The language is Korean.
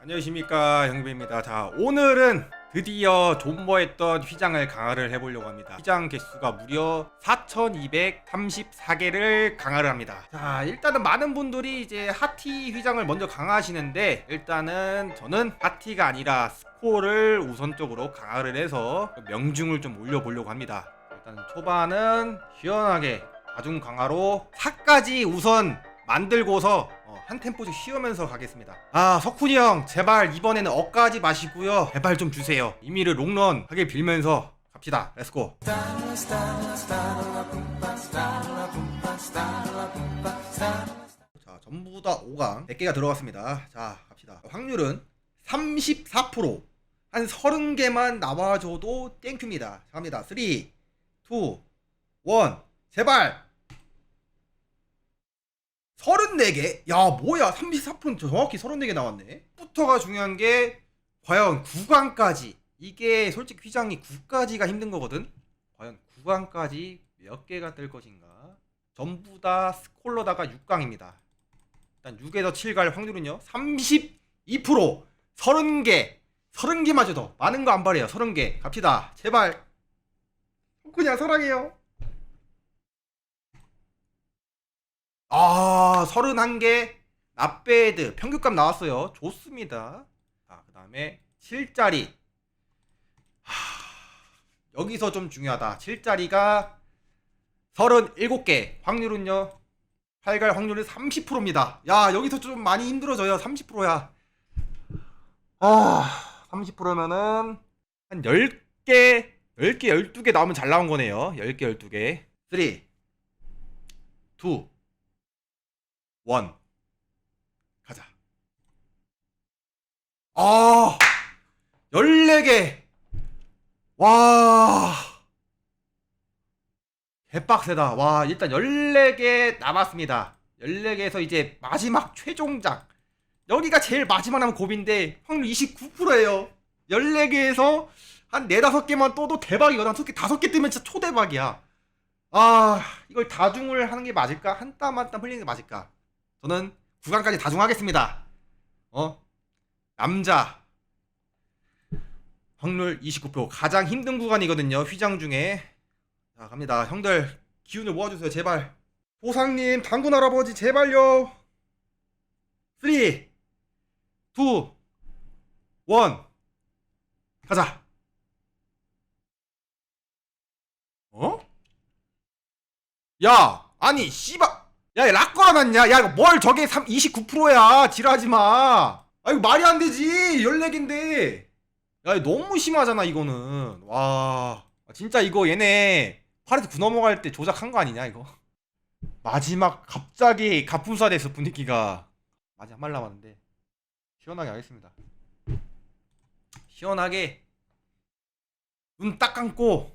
안녕하십니까 형배입니다. 자 오늘은 드디어 존버했던 휘장을 강화를 해보려고 합니다. 휘장 개수가 무려 4234개를 강화를 합니다. 자 일단은 많은 분들이 이제 하티 휘장을 먼저 강화하시는데 일단은 저는 하티가 아니라 스코를 우선적으로 강화를 해서 명중을 좀 올려보려고 합니다. 일단 초반은 시원하게 다중 강화로 4까지 우선 만들고서 어, 한 템포씩 쉬우면서 가겠습니다. 아 석훈이 형 제발 이번에는 억까지 마시고요. 제발 좀 주세요. 이미를 롱런 하게 빌면서 갑시다. 렛츠고. 자 전부 다 5강 100개가 들어갔습니다. 자 갑시다. 확률은 34%. 한 30개만 나와줘도 땡큐입니다. 자, 갑니다. 3, 2, 1 제발 34개? 야 뭐야. 34% 정확히 34개 나왔네. 부터가 중요한 게 과연 9강까지. 이게 솔직히 휘장이 9까지가 힘든 거거든. 과연 9강까지 몇 개가 뜰 것인가? 전부 다 스콜러다가 6강입니다. 일단 6에서 7갈 확률은요 32% 30개. 30개마저도 많은 거 안 바래요. 30개. 갑시다. 제발. 그냥 사랑해요 아, 31개 납베드 평균값 나왔어요. 좋습니다. 자, 그다음에 7짜리. 여기서 좀 중요하다. 7짜리가 37개. 확률은요. 8갈 확률은 30%입니다. 야, 여기서 좀 많이 힘들어져요. 30%야. 아, 30%면은 한 10개, 10개, 12개 나오면 잘 나온 거네요. 10개, 12개. 3 2 원. 가자. 아 14개. 와. 개빡세다. 와 일단 14개 남았습니다. 14개에서 이제 마지막 최종장 여기가 제일 마지막 남은 고비인데 확률 29%예요. 14개에서 한 4, 5개만 떠도 대박이거든 5개, 5개 뜨면 진짜 초대박이야. 아 이걸 다중을 하는 게 맞을까? 한 땀 한 땀 흘리는 게 맞을까? 저는 구강까지 다중하겠습니다. 어? 남자 확률 29% 가장 힘든 구간이거든요. 휘장 중에. 자, 갑니다. 형들 기운을 모아주세요. 제발. 보상님, 당군 할아버지 제발요. 3 2 1 가자. 어? 야, 아니 씨발 야, 락거 안 왔냐? 야, 이거 뭘 저게 3, 29%야. 지랄하지 마. 아, 이거 말이 안 되지. 14개인데. 야, 너무 심하잖아, 이거는. 와. 아, 진짜 이거 얘네 파레스 9 넘어갈 때 조작한 거 아니냐, 이거? 마지막 갑자기 가품사 돼서 분위기가 마지막 말 남았는데 시원하게 하겠습니다. 시원하게 눈 딱 감고